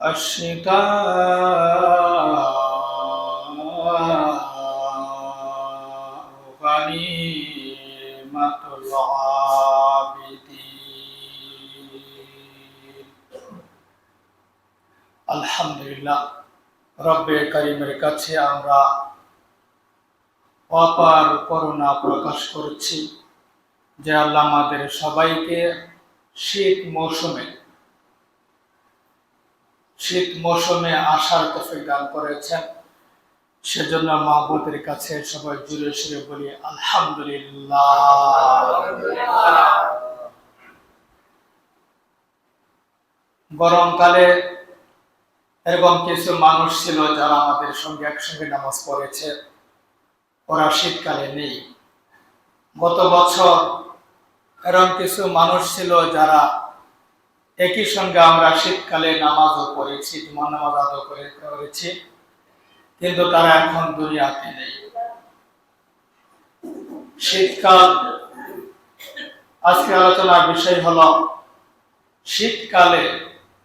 الشتاء غنيمة العابدين আলহামদুলিল্লাহ রব্বে করিমের কাছে আমরা অপার করুণা প্রকাশ করছি যে আল্লাহ আমাদের সবাইকে শীত মৌসুমে শীত মৌসুমে আসার তফিক দান করেছেন সেজন্য মাহবুদের কাছে সবাই জুড়ে সুরে বলি, আলহামদুলিল্লাহ। গরমকালে এরকম কিছু মানুষ ছিল যারা আমাদের সঙ্গে একসঙ্গে নামাজ পড়েছে। ওরা শীতকালে নেই। গত বছর এরকম কিছু মানুষ ছিল যারা একই সঙ্গে আমরা শীতকালে নামাজও পড়েছি জুমার নামাজ আদৌ করে করেছি কিন্তু তারা এখন দুনিয়াতে নেই। শীতকাল আজকে আলোচনার বিষয় হলো শীতকালে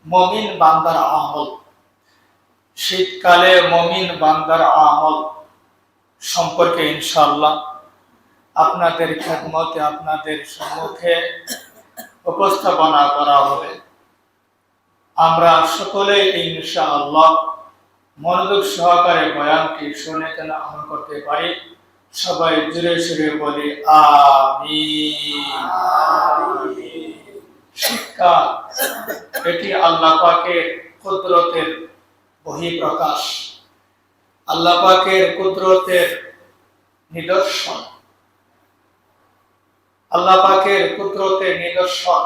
মমিন বান্দার আমল। শীতকালে মমিন বান্দার আমল সম্পর্কে ইনশাল্লাহ আপনাদের খেদমতে, আপনাদের সম্মুখে উপস্থাপনা করা হবে। আমরা সকলে ইনশাআল্লাহ মনোযোগ সহকারে বয়ানটি শুনে যেন আমল করতে পারি। সবাই জুড়ে সুরে বলি আমি শিক্ষা, এটি আল্লাহ পাকের কুদরতের বহিঃপ্রকাশ। আল্লাহ পাকের কুদরতের নিদর্শন। আল্লাহ পাকের কুদরতের নিদর্শন।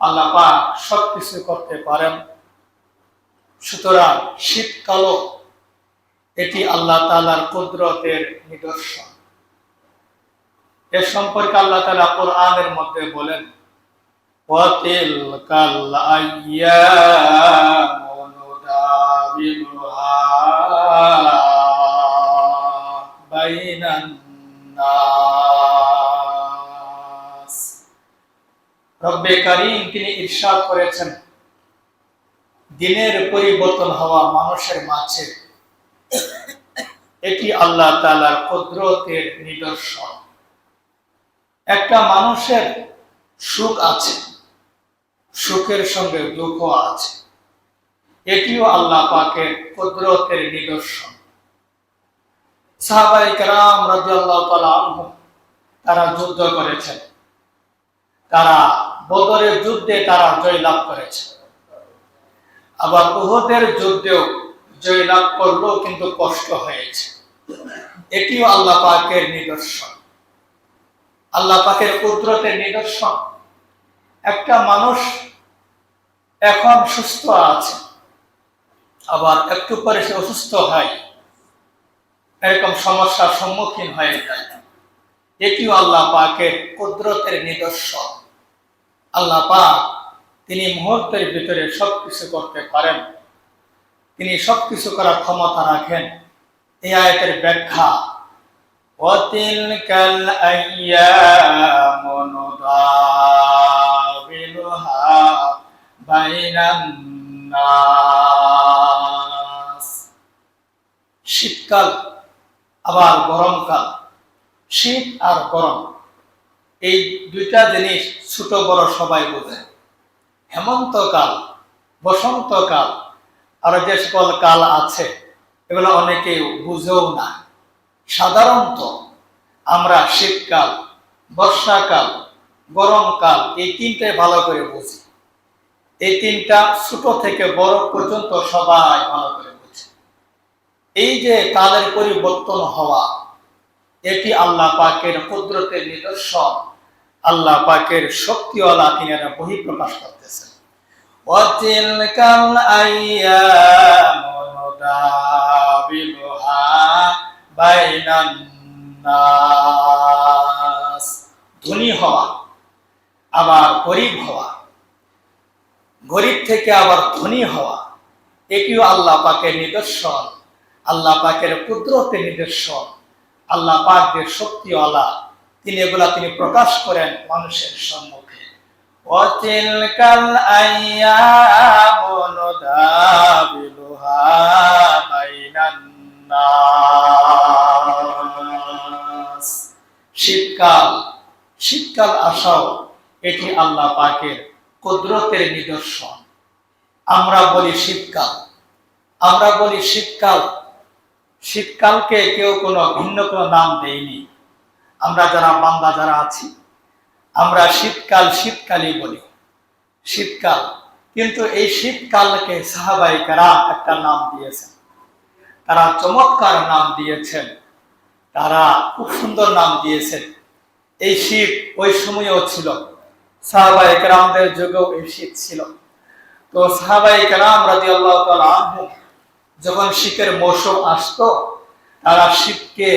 আল্লাহ পাক সব কিছু করতে পারেন। সুতরাং শীতকাল এটি আল্লাহ তালার কুদরতের নিদর্শন। এ সম্পর্কে আল্লাহ তালা কোরআনের মধ্যে বলেন বাইনান্না রব্বে কারিম তিনি ইরশাদ করেছেন। দিনের পরিবর্তন হওয়া মানুষের মাঝে। এটি আল্লাহ তাআলার কুদরতের নিদর্শন। একটা মানুষের সুখ আছে, সুখের সঙ্গে দুঃখ আছে। এটিও আল্লাহ পাকের কুদরতের নিদর্শন। সাহাবাই কেরাম তাআলা আনহুম, তারা যুদ্ধ করেছেন। তারা বদরের যুদ্ধে তারা জয়লাভ করেছে। আবার উহুদের যুদ্ধেও জয়লাভ করল কিন্তু কষ্ট হয়েছে। এটিও আল্লাহ পাকের নিদর্শন। আল্লাহ পাকের কুদরতের নিদর্শন। একটা মানুষ এখন সুস্থ আছে, আবার একটু পরে সে অসুস্থ হয়, এরকম সমস্যার সম্মুখীন হয়ে যায়। এটিও আল্লাহ পাকের কুদরতের নিদর্শন। আল্লাহ পাক তিনি মুহূর্তের ভিতরে সবকিছু করতে পারেন তিনি সবকিছু করার ক্ষমতা রাখেন এই আয়তের ব্যাখ্যা وتلك الأيام نداولها بين الناس শীতকাল আবার গরমকাল শীত আর গরম এই দুইটা জিনিস ছোট বড় সবাই বোঝে। হেমন্তকাল, বসন্তকাল, আর যে সকল কাল আছে, এগুলো অনেকে বুঝেও না। সাধারণত আমরা শীতকাল, বর্ষাকাল, গরমকাল এই তিনটাই ভালো করে বুঝি। এই তিনটা ছোট থেকে বড় পর্যন্ত সবাই ভালো করে বুঝে। এই যে কালের পরিবর্তন হওয়া এটি আল্লাহ পাকের কুদরতের নিদর্শন। আল্লাহ পাকের শক্তিওয়ালা তিনি এটা বহি প্রকাশ করতেছেন। ধনী হওয়া, আবার গরিব হওয়া, গরিব থেকে আবার ধনী হওয়া, এটিও আল্লাহ পাকের নিদর্শন। আল্লাহ পাকের কুদরতের নিদর্শন। আল্লাহ পাকের শক্তিওয়ালা, তিনি এগুলা তিনি প্রকাশ করেন মানুষের সম্মুখে। আইয়া শীতকাল শীতকাল আসাও, এটি আল্লাহ পাকের কুদরতের নিদর্শন। আমরা বলি শীতকাল। আমরা বলি শীতকাল শীতকালকে কেউ কোনো ভিন্ন কোনো নাম দেয়নি। আমরা যারা বান্দা যারা আছি, আমরা শীতকাল শীতকালই বলি। শীতকাল। কিন্তু এই শীতকালকে সাহাবাই কারাম একটা নাম দিয়েছেন। তারা চমৎকার নাম দিয়েছেন। তারা খুব সুন্দর নাম দিয়েছেন। এই শীত ওই সময়ও ছিল। সাহাবাই কারামদের যুগেও এই শীত ছিল। তো সাহাবাই কারাম রাজি আল্লাহ যখন শীতের মৌসুম আসতো, তারা শীতকে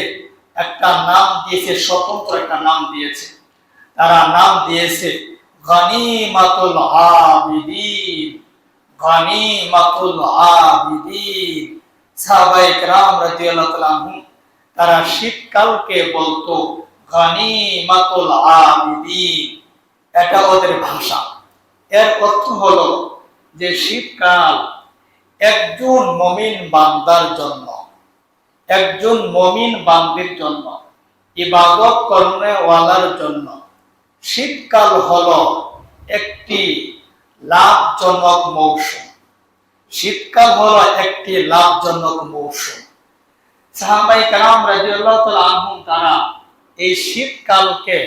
একটা নাম দিয়েছে, স্বতন্ত্র একটা নাম দিয়েছে। তারা নাম দিয়েছে গনিমাতুল আবিদিন গনিমাতুল আবিদিন সাহাবায়ে কেরাম রাদিয়াল্লাহু তাআলা তারা শীতকালকে বলতো গনিমাতুল আবিদিন এটা ওদের ভাষা। এর অর্থ হলো যে শীতকাল একজন মমিন বান্দার জন্য, একজন মমিন বান্দির জন্য, ইবাদত কর্মেওয়ালার জন্য শীতকাল হল একটি লাভজনক মৌসুম। শীতকাল হল একটি লাভজনক মৌসুম। সাহাবাই কালাম রাজিউল্লাহ আনহুম, তারা এই শীতকালকে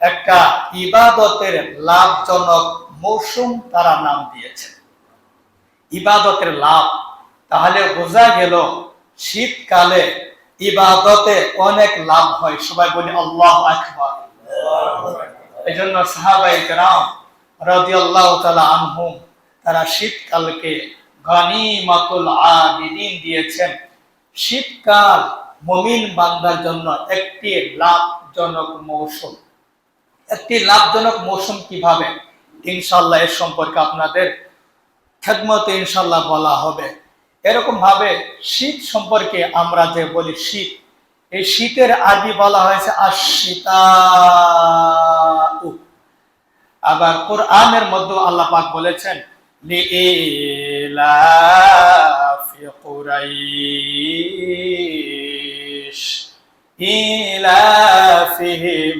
একটা ইবাদতের লাভজনক মৌসুম তারা নাম দিয়েছে ইবাদতের লাভ। তাহলে বোঝা গেল, শীতকালে ইবাদতে অনেক লাভ হয়। সবাই বলি, আল্লাহ আকবার। এই জন্য সাহাবাই কেরাম রাদিয়াল্লাহু তাআলা আনহুম, তারা শীতকালকে গনিমাতুল আবিদিন দিয়েছেন। শীতকাল মুমিন বান্দার জন্য একটি লাভজনক মৌসুম। একটি লাভজনক মৌসুম কীভাবে? ইনশাল্লাহ এর সম্পর্কে আপনাদের খেদমতে ইনশাল্লাহ বলা হবে। এরকম ভাবে শীত সম্পর্কে আমরা যে বলি শীত, এই শীতের আরবি বলা হয়েছে আশিতা আবার কোরআনের মধ্যে আল্লাহ পাক বলেছেন ইলাফিহিম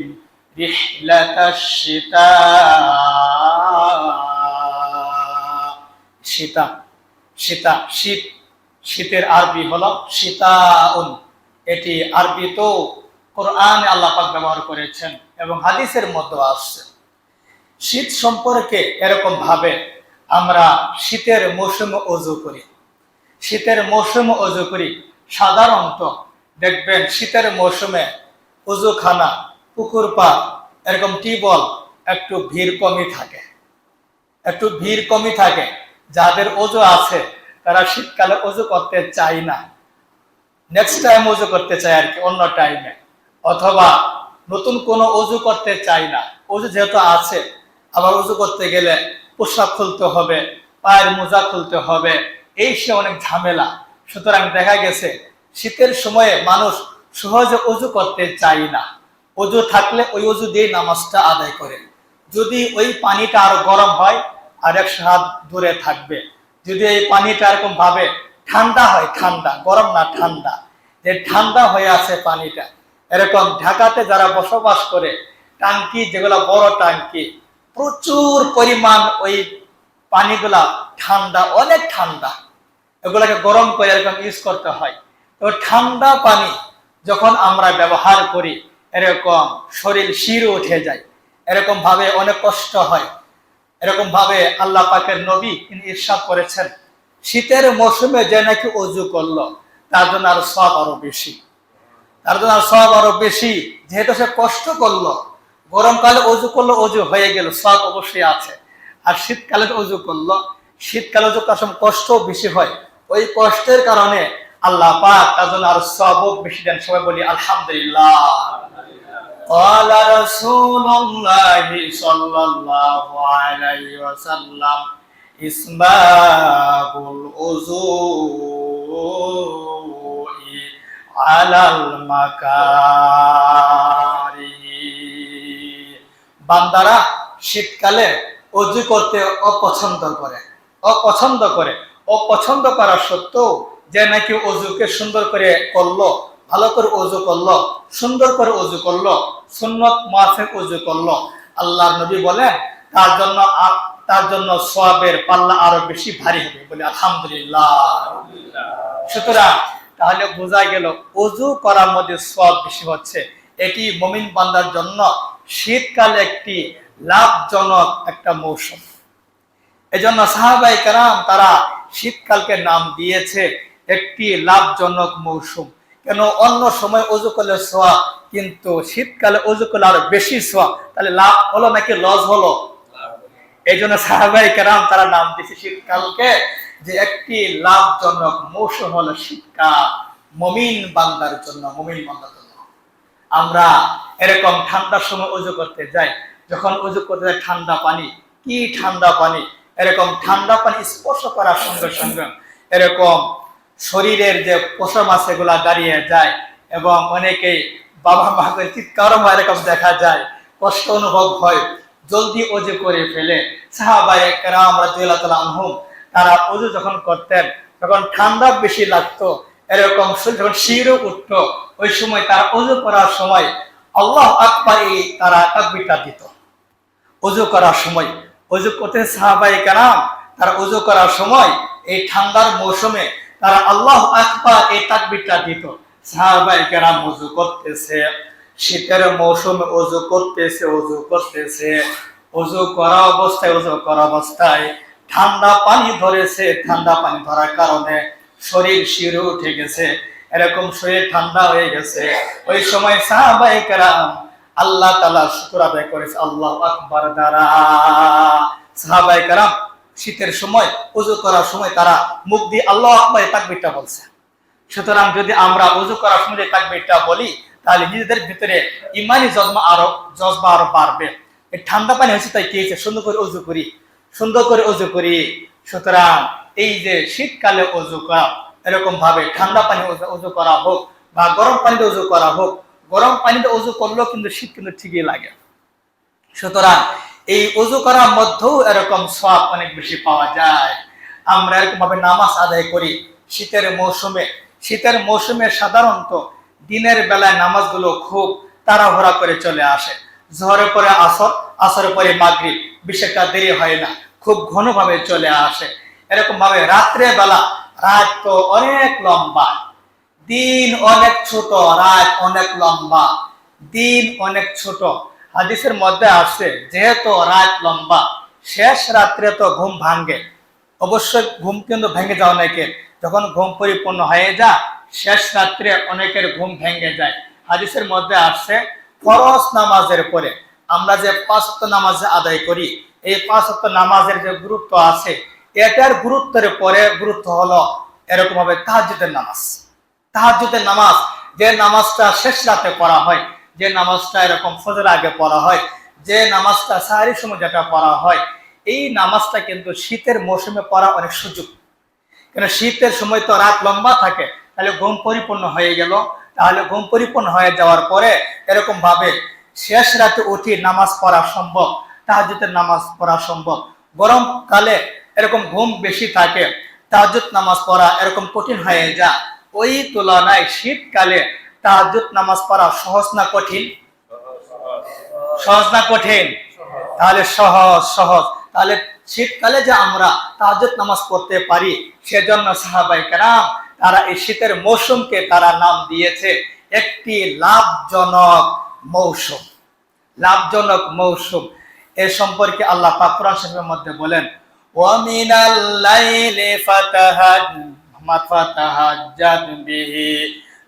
রিহলাতাশ শিতা শীতা শীতা শীত, শীতের আরবি হলো শীতাউন এটি আরবি তো কোরআন আল্লাহ পাক ব্যবহার করেছেন এবং হাদিসের মধ্যে আসছে। শীত সম্পর্কে এরকম ভাবে আমরা শীতের মৌসুমে অজু করি। শীতের মৌসুমে অজু করি, সাধারণত দেখবেন শীতের মৌসুমে অজুখানা, পুকুর পাড়, এরকম টিউবওয়েল একটু ভিড় কমই থাকে। একটু ভিড় কমই থাকে। যাদের অজু আছে, তারা শীতকালে অজু করতে চায় না। নেক্সট টাইম অজু করতে চায় আর কি, অন্য টাইমে অথবা নতুন কোনো অজু করতে চায় না। অজু যেহেতু আছে, আবার উজু করতে গেলে পোশাক খুলতে হবে, পায়ের মোজা খুলতে হবে, এই সে অনেক ঝামেলা। সুতরাং দেখা গেছে, শীতের সময়ে মানুষ সহজে অজু করতে চায় না। অজু থাকলে ওই অজু দিয়ে নামাজটা আদায় করে। যদি ওই পানিটা আরও গরম হয় আর একশো হাত দূরে থাকবে। যদি এই পানিটা এরকম ভাবে ঠান্ডা হয়, ঠান্ডা, গরম না, ঠান্ডা, যে ঠান্ডা হয়ে আছে পানিটা, এরকম ঢাকাতে যারা বসবাস করে, টাঙ্কি যেগুলো বড় টাঙ্কি, প্রচুর পরিমাণ ওই পানিগুলা ঠান্ডা, অনেক ঠান্ডা, এগুলাকে গরম করে এরকম ইউজ করতে হয়। তো ঠান্ডা পানি যখন আমরা ব্যবহার করি, এরকম শরীর শির উঠে যায়, এরকম ভাবে অনেক কষ্ট হয়। এরকম ভাবে আল্লাহ পাকের নবী ইরশাদ করেছেন। শীতের মৌসুমে যে নাকি অজু করল, তার জন্য আরও সব আরও বেশি। তার জন্য আরও সব আরও বেশি। যেহেতু সে কষ্ট করল, গরমকালে অজু করল, অজু হয়ে গেল, সব অবশ্যই আছে। আর শীতকালে অজু করল, শীতকালে অজু করার সময় কষ্ট বেশি হয়। ওই কষ্টের কারণে আল্লাহ পাক তার জন্য আরও সব বেশি দেন। সবাই বলি, আলহামদুলিল্লাহ। قال رسول الله صلى الله عليه وسلم إسباب الوضوء على المكاره বান্দারা শীতকালে অজু করতে অপছন্দ করে অপছন্দ করে অপছন্দ করা সত্ত্বেও যে নাকি অজুকে সুন্দর করে করলো ভালো করে অজু করল, সুন্দর করে অজু করল, সুন্নত মাফিক অজু করল। আল্লাহর নবী বলেন, তার জন্য তার জন্য সোয়াবের পাল্লা আরও বেশি ভারী হবে। বলে, আলহামদুলিল্লাহ। সুতরাং তাহলে বোঝা গেল অজু করার মধ্যে সব বেশি হচ্ছে। এটি মমিন বান্দার জন্য শীতকালে একটি লাভজনক একটা মৌসুম। এজন্য সাহাবাই কারাম তারা শীতকালকে নাম দিয়েছে একটি লাভজনক মৌসুম। কেন অন্য সময় অজু করলে সোয়া কিন্তু শীতকালে অজু করলে আরও বেশি সোয়া তাহলে লাভ হলো নাকি লস হলো? এই জন্য সাহাবাই কেরাম তারা নাম দিয়েছে শীতকালকে যে একটি লাভজনক মৌসুম হলো শীতকাল, মমিন বান্দার জন্য, মমিন বান্দার জন্য। আমরা এরকম ঠান্ডার সময় উজু করতে যাই, যখন উজু করতে যাই ঠান্ডা পানি, কি ঠান্ডা পানি? এরকম ঠান্ডা পানি স্পর্শ করার সঙ্গে সঙ্গে এরকম শরীরের যে পশম আছে এগুলা দাঁড়িয়ে যায় এবং অনেকেই বাবা মা করে চিৎকারও এরকম দেখা যায়, কষ্ট অনুভব হয়, জলদি অজু করে ফেলে। সাহাবাই কেরাম রাদিয়াল্লাহু তাআলা আনহুম, তারা অজু যখন করতেন, তখন ঠান্ডা বেশি লাগতো, এরকম যখন শিরও উঠতো, ওই সময় তারা অজু করার সময় আল্লাহ আকবার এই তারা তাকবিরটা দিত। অজু করার সময় অজু করতে সাহাবাই কারাম, তারা অজু করার সময় এই ঠান্ডার মৌসুমে তারা আল্লাহ আকবার এই তাকবিরটা দিত। সাহাবাই কারাম অজু করতেছে, শীতের মৌসুমে অজু করতেছে অজু করতেছে। অজু করা অবস্থায় অজু করা অবস্থায় ঠান্ডা পানি ধরেছে। ঠান্ডা পানি ধরার কারণে শরীর শিরে উঠে গেছে। এরকম শরীর ঠান্ডা হয়ে গেছে। ওই সময় সাহাবাই কারাম আল্লাহ তালা শুকুর আদায় করেছে, আল্লাহ আকবার দ্বারা। সাহাবাই কারাম শীতের সময়, উজু করার সময় তারা মুখ দিয়ে আল্লাহ আকবার তাকবিরটা বলছে। সুতরাং যদি আমরা উজু করার সময় এই তাকবিরটা বলি, তাহলে নিজেদের ভিতরে ইমানি জজমা আরও জজবা আরও বাড়বে। ঠান্ডা পানি হয়েছে তাই কি সুন্দর করে উজু করি, সুন্দর করে উজু করি। সুতরাং এই যে শীতকালে উজু করা এরকম ভাবে ঠান্ডা পানি উজু করা হোক বা গরম পানিতে উজু করা হোক, গরম পানিতে উজু করলেও কিন্তু শীত কিন্তু ঠিকই লাগে। সুতরাং এই উজু করার মধ্যেও এরকম সব অনেক বেশি পাওয়া যায়। আমরা এরকম ভাবে নামাজ আদায় করি শীতের মৌসুমে। শীতের মৌসুমে সাধারণত দিনের বেলায় নামাজগুলো খুব তাড়াহুড়া করে চলে আসে। জোহরের পরে আসর, আসরের পরে মাগরিব, বিশেষটা দেরি হয় না, খুব ঘনভাবে চলে আসে। এরকম ভাবে রাত্রে বেলা, রাত তো অনেক লম্বা। দিন অনেক ছোট, রাত অনেক লম্বা। দিন অনেক ছোট। হাদিসের মধ্যে আসছে যেহেতু রাত লম্বা, শেষ রাত্রে তো ঘুম ভাঙ্গে অবশ্যই ঘুম কিন্তু ভেঙে যায় অনেকের যখন ঘুম পরিপূর্ণ হয়ে যা শেষ রাত্রে অনেকের ঘুম ভেঙে যায়। হাদিসের মধ্যে আসছে ফরজ নামাজের পরে আমরা যে পাঁচ ওয়াক্ত নামাজ আদায় করি, এই পাঁচ ওয়াক্ত নামাজের যে গুরুত্ব আছে, এটার গুরুত্বের পরে গুরুত্ব হলো এরকম ভাবে তাহাজ্জুদের নামাজ। তাহাজ্জুদের নামাজ, যে নামাজটা শেষ রাতে পড়া হয় যে নামাজটা এরকম ফজর আগে পড়া হয়, যে নামাজটা সাহারির সময় যেটা পড়া হয়, এই নামাজটা কিন্তু শীতের মৌসুমে পড়া অনেক সুযোগ। কেন শীতের সময় তো রাত লম্বা থাকে, তাহলে ঘুম পরিপূর্ণ হয়ে গেল। তাহলে ঘুম পরিপূর্ণ হয়ে যাওয়ার পরে এরকম ভাবে শেষ রাতে উঠি নামাজ পড়া সম্ভব তাহাজুতের নামাজ পড়া সম্ভব। গরমকালে এরকম ঘুম বেশি থাকে তাহাজুত নামাজ পড়া এরকম কঠিন হয়ে যা ওই তুলনায় শীতকালে তাহাজুত নামাজ পড়া সহজ না কঠিন? সহজ না কঠিন? তাহলে সহজ সহজ। তাহলে শীতকালে যে আমরা তাহাজ্জুদ নামাজ পড়তে পারি, সেজন্য সাহাবাই কারাম তারা এই শীতের মৌসুমকে তারা নাম দিয়েছে একটি লাভজনক মৌসুম। লাভজনক মৌসুম। এ সম্পর্কে আল্লাহ পাক কোরআন শরীফের মধ্যে বলেন ওয়ামিনাল লাইলি ফাতাহাজ, ফাতাহাজ্জাদ বিহি।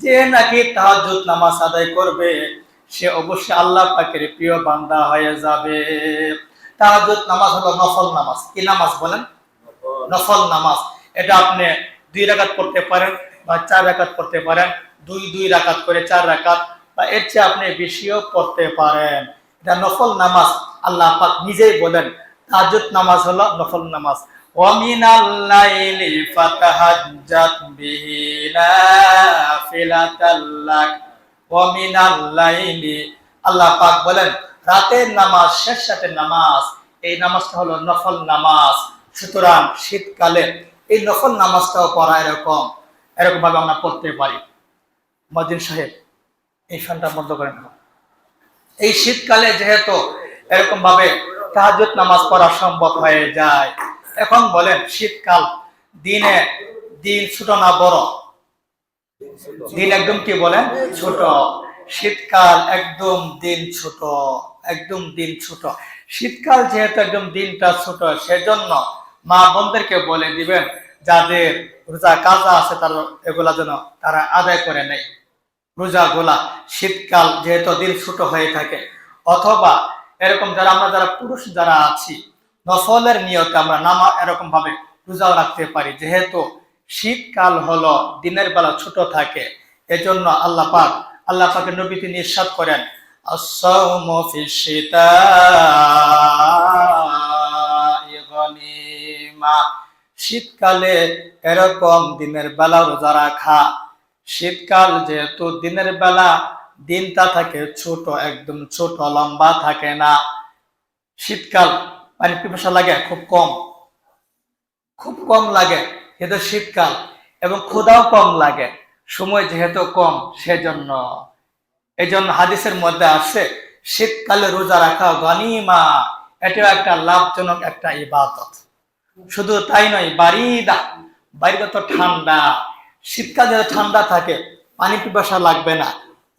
যে নাকি তাহাজ্জুদ নামাজ আদায় করবে সে অবশ্যই আল্লাহ পাকের প্রিয় বান্দা হয়ে যাবে। তাহাজ্জুদ নামাজ হলো নফল নামাজ। কি নামাজ বলেন? নফল। নামাজ। এটা আপনি দুই রাকাত পড়তে পারেন বা চার রাকাত পড়তে পারেন। দুই দুই রাকাত করে চার রাকাত বা এর চেয়ে আপনি বেশিও পড়তে পারেন। যা নফল নামাজ। আল্লাহ পাক নিজেই বলেন তাহাজ্জুদ নামাজ হলো নফল নামাজ। ومن الليل فتهجد به نافلة لك ومن الليل আল্লাহ পাক বলেন রাতের নামাজ শেষ রাতের নামাজ এই নামাজটা হলো নফল নামাজ সুতরাং শীতকালে এই নফল নামাজটাও পড়া এরকম এরকম ভাবে আমরা পড়তে পারি মদিন সাহেব এই ফ্যানটা বন্ধ করেন এখন। এই শীতকালে যেহেতু এরকম ভাবে তাহাজ্জুদ নামাজ পড়া সম্ভব হয়ে যায় এখন বলেন, শীতকাল, দিনে দিন ছোট না বড়? দিন একদম কি বলেন? ছোট। শীতকাল একদম দিন ছোট, একদম দিন ছোট। শীতকাল যেহেতু একদম দিনটা ছোট, সেজন্য মা বোনদেরকে বলে দিবেন, যাদের রোজা কাজা আছে তার এগুলা যেন তারা আদায় করে নেয়। রোজা গোলা শীতকাল যেহেতু দিন ছোট হয়ে থাকে। অথবা এরকম যারা আমরা যারা পুরুষ যারা আছি নফলের নিয়তে আমরা নামা এরকম ভাবে রোজাও রাখতে পারি। যেহেতু শীতকাল হলো, দিনের বেলা ছোট থাকে, এজন্য আল্লাহ পাক, আল্লাহ পাকের নবী তিনি ইরশাদ করেন শীতকালে এরকম দিনের বেলা রোজা রাখা। শীতকাল যেহেতু দিনের বেলা, দিনটা থাকে ছোট, একদম ছোট, লম্বা থাকে না। শীতকাল পানি পিপাসা লাগে, খুব কম। খুব কম লাগে যেহেতু শীতকাল এবং ক্ষুধাও কম লাগে। সময় যেহেতু কম, সেজন্য। এই জন্য হাদিসের মধ্যে আছে, শীতকালে রোজা রাখা গনিমা। এটাও একটা লাভজনক একটা ইবাদত। শুধু তাই নয় বাড়িদা বাড়িটা তো ঠান্ডা। শীতকাল যেহেতু ঠান্ডা থাকে, পানি পিপাসা লাগবে না।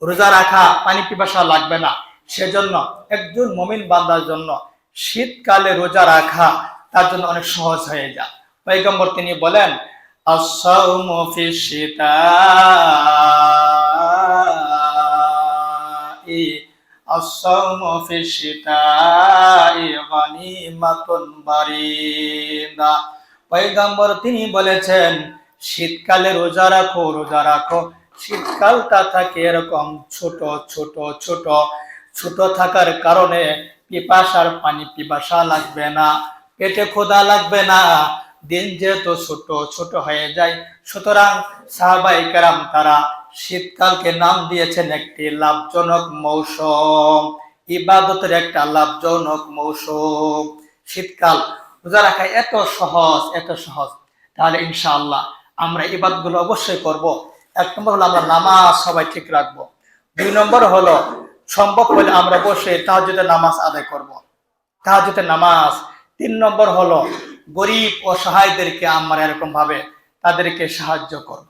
রোজা রাখা, পানি পিপাসা লাগবে না। সেজন্য একজন মমিন বান্দার জন্য শীতকালে রোজা রাখা তার জন্য অনেক সহজ হয়ে যায়। পৈগম্বর তিনি বলেন পৈগম্বর তিনি বলেছেন, শীতকালে রোজা রাখো রোজা রাখো। শীতকালটা থাকে এরকম ছোট ছোট ছোট ছোট থাকার কারণে পিপাসার পানি পিপাসা লাগবে না, পেটে ক্ষুধা লাগবে না। দিন যেহেতু ছোট ছোট হয়ে যায়, সুতরাং সাহাবাই কেরাম তারা শীতকালকে নাম দিয়েছেন একটি লাভজনক মৌসুম, ইবাদতের একটা লাভজনক মৌসুম। শীতকাল রোজা রাখা এত সহজ এত সহজ। তাহলে ইনশাআল্লাহ আমরা ইবাদতগুলো অবশ্যই করব। এক নম্বর হলো আমরা নামাজ সবাই ঠিক রাখব। দুই নম্বর হলো সম্ভব হলে আমরা অবশ্যই তাহাজুদের নামাজ আদায় করব। তাহাজুদের নামাজ তিন নম্বর হলো গরিব ও সহায়দেরকে আমরা এরকম ভাবে তাদেরকে সাহায্য করব।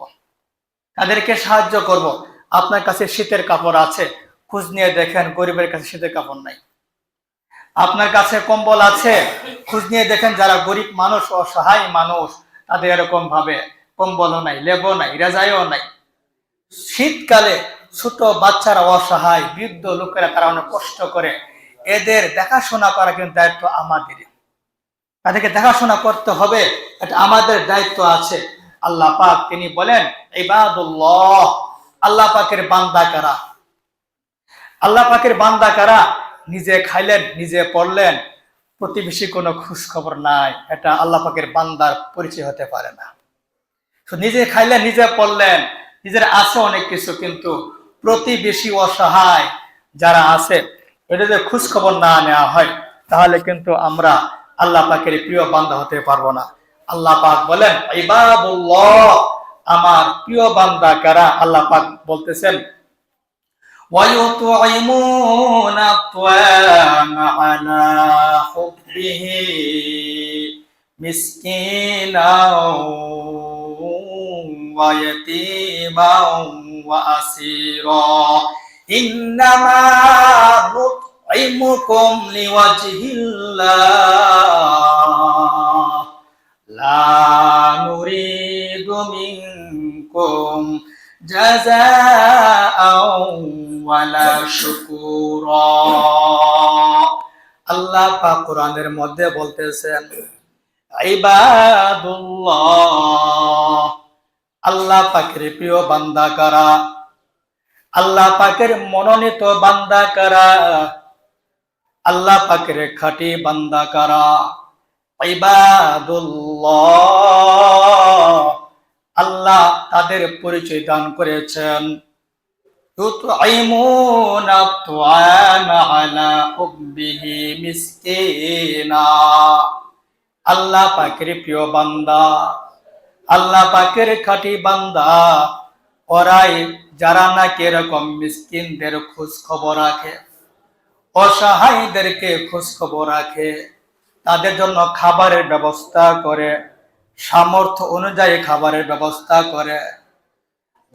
তাদেরকে সাহায্য করব। আপনার কাছে শীতের কাপড় আছে, খোঁজ নিয়ে দেখেন, গরিবের কাছে শীতের কাপড় নাই আপনার কাছে কম্বল আছে, খোঁজ নিয়ে দেখেন, যারা গরিব মানুষ অসহায় মানুষ, তাদের এরকম ভাবে কম্বলও নাই, লেবও নাই, রেজাইও নাই শীতকালে ছোট বাচ্চারা অসহায়, বৃদ্ধ লোকেরা তারা অনেক কষ্ট করে। এদের দেখাশোনা করা কিন্তু দায়িত্ব আমাদের তাদেরকে দেখাশোনা করতে হবে, এটা আমাদের দায়িত্ব আছে। আল্লাহ পাক তিনি বলেন, ইবাদুল্লাহ, আল্লাহ পাকের বান্দা কারা? আল্লাহ পাকের বান্দা কারা? নিজে খাইলেন, নিজে পড়লেন। প্রতিবেশী কোনো খোঁজ খবর নাই। এটা আল্লাহ পাকের বান্দার পরিচয় হতে পারে না। নিজে খাইলেন, নিজে পড়লেন। নিজের আছে অনেক কিছু, কিন্তু প্রতিবেশী অসহায় যারা আছে এটা যদি খোঁজ খবর না নেওয়া হয় তাহলে কিন্তু আমরা আল্লাহ পাকের প্রিয় বান্দা হতে পারবো না আল্লাহ পাক বলেন ইবাদুল্লাহ আমার প্রিয় বান্দা কারা আল্লাহ পাক বলতেছেন ويطعمون الطعام على حبه مسكينا ويتيما وأسيرا إنما نطعمكم لوجه الله لا نريد منكم جزاء ولا شكورا আল্লাহ পাক কোরআনের মধ্যে বলতেছেন ইবাদুল্লাহ আল্লাহ পাকের প্রিয় বান্দা কারা? আল্লাহ পাকের মনোনীত বান্দা কারা? আল্লাহ পাকের খাটি বান্দা কারা? আল্লাহ তাদের পরিচয় দান করেছেন। আল্লাহ পাখির প্রিয় বান্দা। আল্লাহ পাকের খাঁটি বান্দা। ওরাই যারা নাকি এরকম মিসকিনদের খোঁজ খবর রাখে, অসহায়দেরকে খোঁজ খবর রাখে, তাদের জন্য খাবারের ব্যবস্থা করে, সামর্থ্য অনুযায়ী খাবারের ব্যবস্থা করে,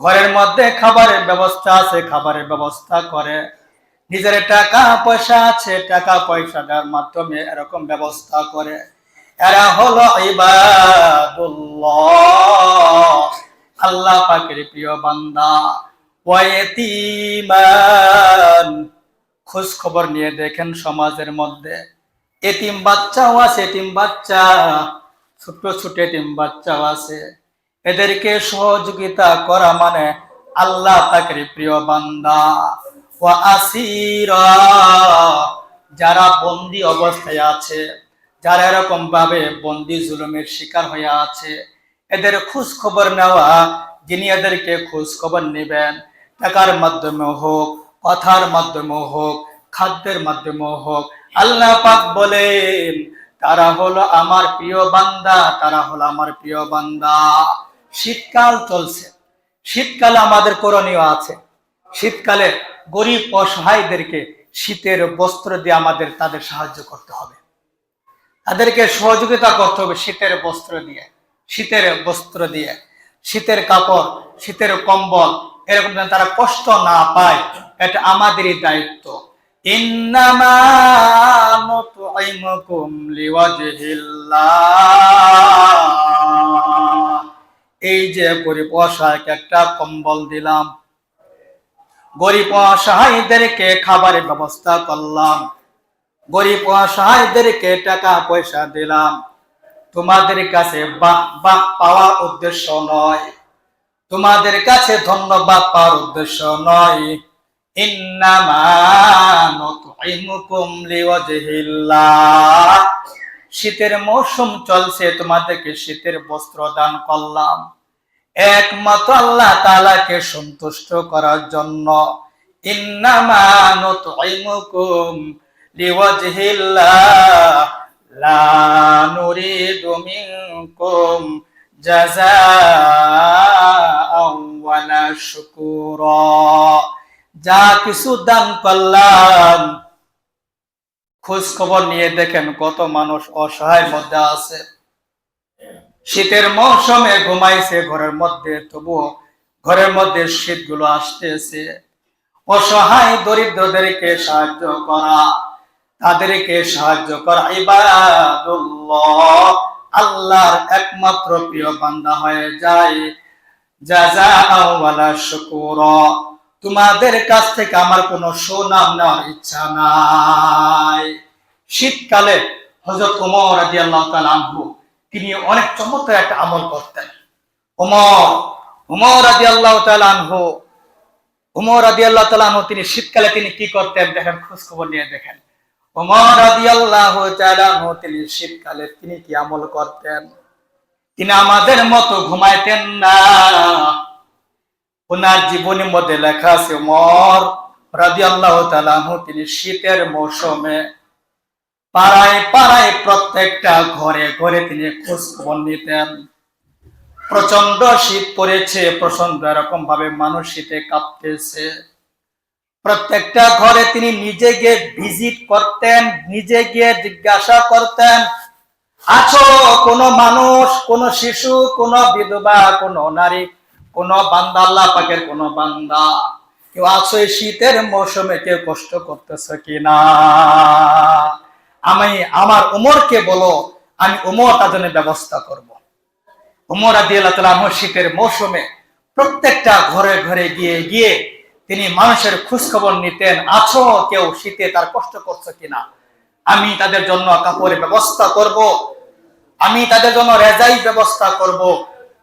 ঘরের মধ্যে খাবারের ব্যবস্থা আছে, খাবারের ব্যবস্থা করে, নিজের টাকা পয়সা আছে, টাকা পয়সাটার মাধ্যমে এরকম ব্যবস্থা করে। এরা হলো ইবাদুল্লাহ। আল্লাহ পাকের প্রিয় বান্দা। ওয়াইতিমান। খোঁজ খবর নিয়ে দেখেন সমাজের মধ্যে। এতিম বাচ্চাও আছে, এতিম বাচ্চা। ছোট ছোট এতিম বাচ্চাও আছে। এদেরকে সহযোগিতা করা মানে আল্লাহ তাকের প্রিয় বান্দা। ও আসিরা। যারা বন্দি অবস্থায় আছে। যারা এরকম ভাবে বন্দি জুলুমের শিকার হয়ে আছে, এদের খোঁজ খবর নেওয়া, যিনি এদেরকে খোঁজ খবর নেবেন, টাকার মাধ্যমে হোক, কথার মাধ্যমে হোক, খাদ্যের মাধ্যমে হোক, আল্লাহ পাক বলেন, তারা হলো আমার প্রিয় বান্দা, তারা হলো আমার প্রিয় বান্দা। শীতকাল চলছে। শীতকালে আমাদের করণীয় আছে। শীতকালে গরিব অসহায়দেরকে শীতের বস্ত্র দিয়ে আমাদের তাদের সাহায্য করতে হবে। তাদেরকে সহযোগিতা করতে হবে শীতের বস্ত্র দিয়ে, শীতের বস্ত্র দিয়ে, শীতের কাপড়, শীতের কম্বল, এরকম যেন তারা কষ্ট না পায়, এটা আমাদেরই দায়িত্ব। এই যে গরিব অসহায়কে একটা কম্বল দিলাম। গরিব অসহায়দেরকে খাবারের ব্যবস্থা করলাম। গরিব অসহায়দেরকে টাকা পয়সা দিলাম? তোমাদের কাছে বাহ বাহ পাওয়ার উদ্দেশ্য নয়। তোমাদের কাছে ধন্যবাদ পাওয়ার উদ্দেশ্য নয়। শীতের মৌসুম চলছে, তোমাদেরকে শীতের বস্ত্র দান করলাম। একমাত্র আল্লাহ তালাকে সন্তুষ্ট করার জন্য। ইন্নামা যা কিছু দান করলাম খোঁজ খবর নিয়ে দেখেন কত মানুষ অসহায় মধ্যে আছে। শীতের মৌসুমে ঘুমাইছে ঘরের মধ্যে, তবুও ঘরের মধ্যে শীতগুলো আসতেছে। অসহায় দরিদ্রদেরকে সাহায্য করা। তাদেরকে সাহায্য করা। ইবাদুল্লাহ, আল্লাহর একমাত্র প্রিয় বান্দা হয়ে যায়। জাযাআওয়ালা শুকুরা। তোমাদের কাছ থেকে আমার কোনো সুনাম নেওয়ার ইচ্ছা নাই। শীতকালে হযরত ওমর রাদিয়াল্লাহু তাআলা আনহু, তিনি অনেক চমৎকার একটা আমল করতেন। ওমর ওমর রাদিয়াল্লাহু তাআলা আনহু ওমর রাদিয়াল্লাহু তাআলা আনহু, তিনি শীতকালে তিনি কি করতেন? দেখেন খোঁজ খবর নিয়ে দেখেন। ওমর রাদিয়াল্লাহু তাআলা তিনি শীতকালে তিনি কি আমল করতেন? তিনি আমাদের মতো ঘুমাইতেন না। ওনার জীবনের মধ্যে লেখা আছে, ওমর তিনি শীতের মৌসুমে পাড়ায় পাড়ায় প্রত্যেকটা ঘরে ঘরে তিনি খোঁজ খবর নিতেন। প্রচণ্ড শীত পড়েছে প্রচণ্ড এরকম ভাবে মানুষ শীতে কাঁপতেছে। প্রত্যেকটা ঘরে তিনি নিজে গিয়ে ভিজিট করতেন, নিজে গিয়ে জিজ্ঞাসা করতেন, আছো কোন মানুষ, কোন শিশু, কোন বিধবা, কোন নারী, কোন বান্দা, আল্লাহ পাকের কোন বান্দা, কেউ আছো এই শীতের মৌসুমে, কেউ কষ্ট করতেছে কিনা আমি আমার উমরকে বলো, আমি উমর তাদের ব্যবস্থা করব। উমর আদি আল্লাহ শীতের মৌসুমে প্রত্যেকটা ঘরে ঘরে গিয়ে গিয়ে তিনি মানুষের খোঁজ খবর নিতেন, আছো কেউ শীতে তার কষ্ট করছে কিনা আমি তাদের জন্য কাপড়ের ব্যবস্থা করব। আমি তাদের জন্য রেজাই ব্যবস্থা করব।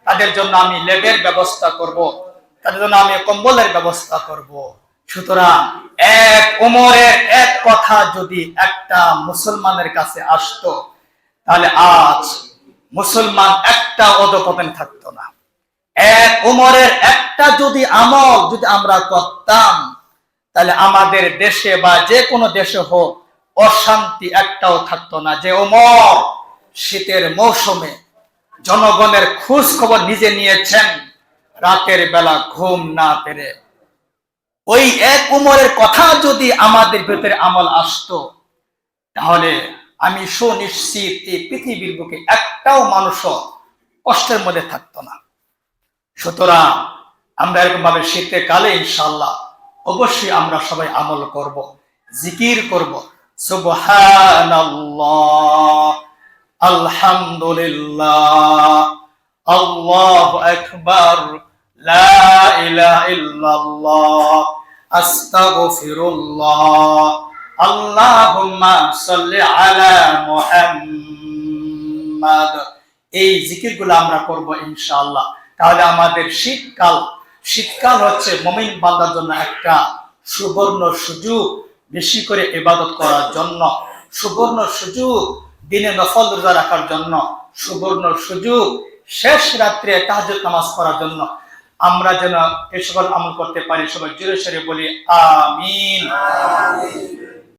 তাদের জন্য আমি লেবের ব্যবস্থা করব। তাদের জন্য আমি কম্বলের ব্যবস্থা করব। সুতরাং এক ওমরের এক কথা যদি একটা মুসলমানের কাছে আসতো, তাহলে আজ মুসলমান একটা অধপতন থাকতো না এক ওমরের একটা যদি আমল যদি আমরা করতাম, তাহলে আমাদের দেশে বা যে কোনো দেশে হোক, অশান্তি একটাও থাকতো না। যে ওমর শীতের মৌসুমে জনগণের খোঁজ খবর নিজে নিয়েছেন, রাতের বেলা ঘুম না পেরে। ওই এক উমরের কথা যদি আমাদের ভেতরে আমল আসতো, তাহলে আমি সুনিশ্চিত এই পৃথিবীর বুকে একটাও মানুষও কষ্টের মধ্যে থাকতো না। সুতরাং আমরা এরকম ভাবে শীতের কালে ইনশাল্লাহ অবশ্যই আমরা সবাই আমল করব, জিকির করব। সুবহানাল্লাহ, আলহামদুলিল্লাহ, আল্লাহু আকবার, লা ইলাহা ইল্লাল্লাহ, আস্তাগফিরুল্লাহ, আল্লাহুম্মা সাল্লি আলা মুহাম্মাদ। এই জিকিরগুলো আমরা করব ইনশাআল্লাহ। তাহলে আমাদের শীতকাল। শীতকাল হচ্ছে মমিন বান্দার জন্য একটা সুবর্ণ সুযোগ, বেশি করে ইবাদত করার জন্য। সুবর্ণ সুযোগ, দিনে নফল রোজা রাখার জন্য। সুবর্ণ সুযোগ, শেষ রাত্রে তাহাজ্জুদ নামাজ করার জন্য। আমরা যেন এই সকল আমল করতে পারি, সবাই জোরে সরে বলি, আমিন।